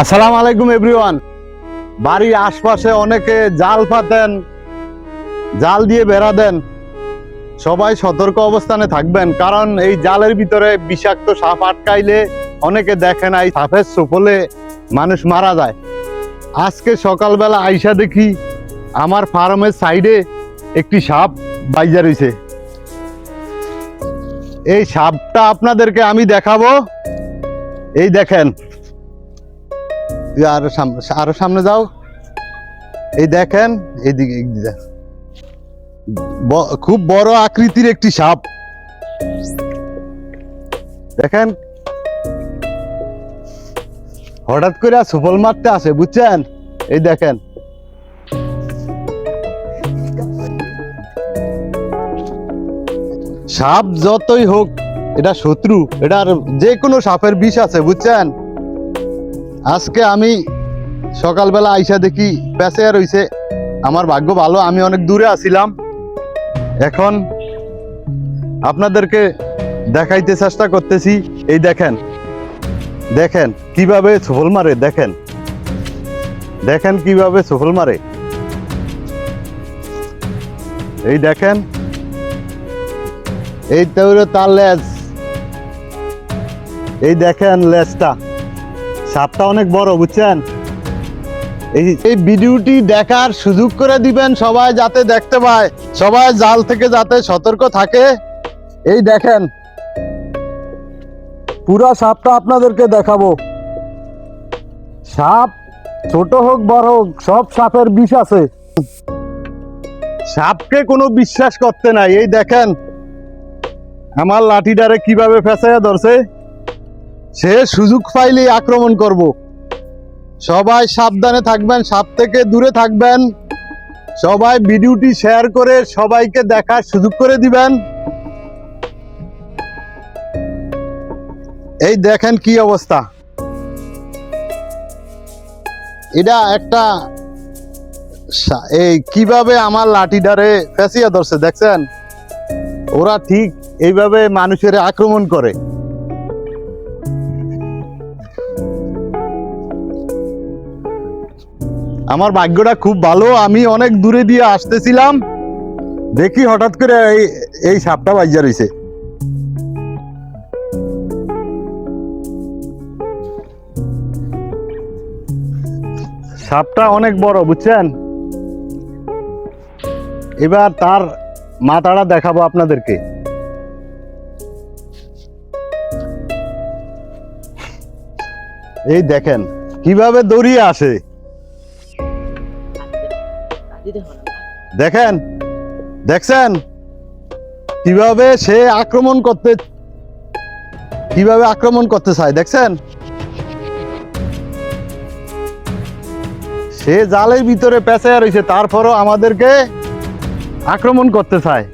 আসসালামু আলাইকুম এভরিওয়ান বাড়ির আশপাশে অনেকে জাল পাতেন জাল দিয়ে বেড়া দেন। সবাই সতর্ক অবস্থানে থাকবেন, কারণ এই জালের ভিতরে বিষাক্ত সাপ আটকাইলে অনেকে দেখে এই সাপের সুফলে মানুষ মারা যায়। আজকে সকালবেলা আইসা দেখি আমার ফার্মের সাইডে একটি সাপ বাইজা রয়েছে এই সাপটা আপনাদেরকে আমি দেখাবো। এই দেখেন তুই আরও সামনে আরও সামনে যাও। এই দেখেন এইদিকে খুব বড় আকৃতির একটি সাপ। দেখেন। হঠাৎ করে সুফল মারতে আসে, বুঝছেন? এই দেখেন। সাপ যতই হোক, এটা শত্রু এটার যে কোনো সাপের বিষ আছে, বুঝছেন? আজকে আমি সকালবেলা আইসা দেখি পেঁচে রইছে। আমার ভাগ্য ভালো, আমি অনেক দূরে আছিলাম। এখন আপনাদেরকে দেখাইতে চেষ্টা করতেছি। এই দেখেন দেখেন কীভাবে সফল মারে, দেখেন। দেখেন কীভাবে সফল মারে। এই দেখেন, এই তো হলো তার লেজ। এই দেখেন লেজটা। সাপটা অনেক বড়, বুঝছেন? এই ভিডিওটি দেখার সুযোগ করে দিবেন সবাই যাতে দেখতে পায়, সবাই জাল থেকে যাতে সতর্ক থাকে। এই দেখেন, পুরা সাপটা আপনাদেরকে দেখাবো। সাপ ছোট হোক, বড় হোক, সব সাপের বিষ আছে। সাপকে কোনো বিশ্বাস করতে নাই। এই দেখেন, আমার লাঠিটারে কীভাবে ফেসাইয়া ধরছে। সে সুযোগ পাইলেই আক্রমণ করব। সবাই সাবধানে থাকবেন, সাপ থেকে দূরে থাকবেন। সবাই ভিডিওটি শেয়ার করে সবাইকে দেখার সুযোগ করে দিবেন। এই দেখেন কি অবস্থা। এটা একটা এই কীভাবে আমার লাঠিটারে ফেসিয়া ধরছে, দেখছেন? ওরা ঠিক এইভাবে মানুষের আক্রমণ করে। আমার ভাগ্যটা খুব ভালো, আমি অনেক দূরে দিয়ে আসতেছিলাম। দেখি হঠাৎ করে এই এই সাপটা বাজ্যা রয়েছে সাপটা অনেক বড়, বুঝছেন? এবার তার মাথাটা দেখাবো আপনাদেরকে। এই দেখেন, কীভাবে দৌড়িয়ে আসে। দেখেন, দেখছেন? কীভাবে সে আক্রমণ করতে, কীভাবে আক্রমণ করতে চায়, দেখছেন? সে জালের ভিতরে পেঁচায় রয়েছে তারপরও আমাদেরকে আক্রমণ করতে চায়।